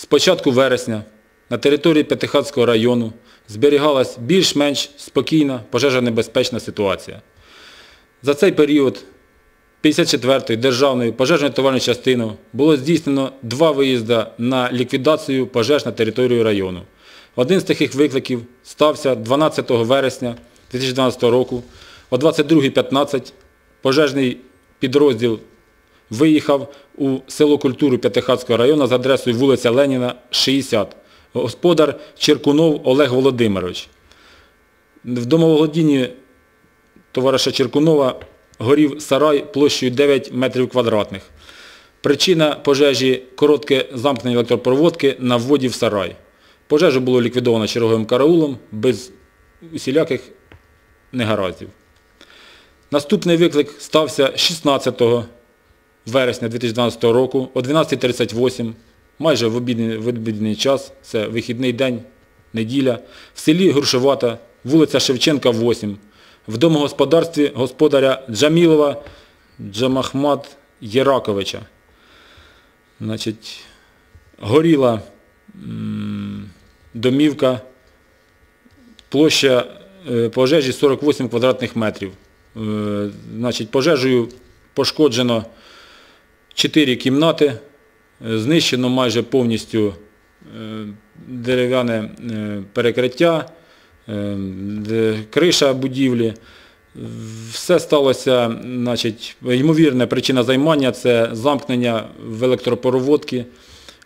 З початку вересня на території П'ятихатського району зберігалась більш-менш спокійна пожежонебезпечна ситуація. За цей період 54-ї державної пожежної товарної частини було здійснено два виїзди на ліквідацію пожеж на територію району. Один з таких викликів стався 12 вересня 2012 року о 22.15 пожежний підрозділ виїхав у село Культуру П'ятихатського району за адресою вулиця Леніна, 60. Господар Черкунов Олег Володимирович. В домоволодінні товариша Черкунова горів сарай площею 9 метрів квадратних. Причина пожежі – коротке замкнення електропроводки на вводі в сарай. Пожежу було ліквідовано черговим караулом без усіляких негараздів. Наступний виклик стався 16 вересня 2012 року о 12.38, майже в обідній, в обідній час, це вихідний день, неділя, в селі Грушевата, вулиця Шевченка, 8, в домогосподарстві господаря Джамілова Джамахмад Єраковича. Значить, горіла домівка, площа е, пожежі 48 квадратних метрів. Е, Значить, пожежею пошкоджено 4 кімнати, е, знищено майже повністю е, дерев'яне е, перекриття, криша будівлі. Все сталося, значить, ймовірна причина займання це замкнення в електропроводки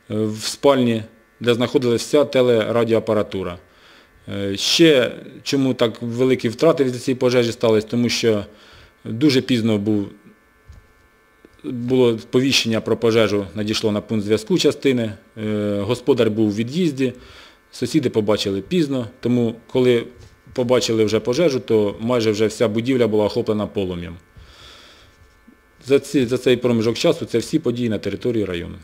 в спальні, де знаходилася вся телерадіоапаратура. Ще чому так великі втрати від цієї пожежі сталися, тому що дуже пізно був, було сповіщення про пожежу, надійшло на пункт зв'язку частини, е, господар був у від'їзді, сусіди побачили пізно, тому коли побачили вже пожежу, то майже вже вся будівля була охоплена полум'ям. За цей проміжок часу це всі події на території району.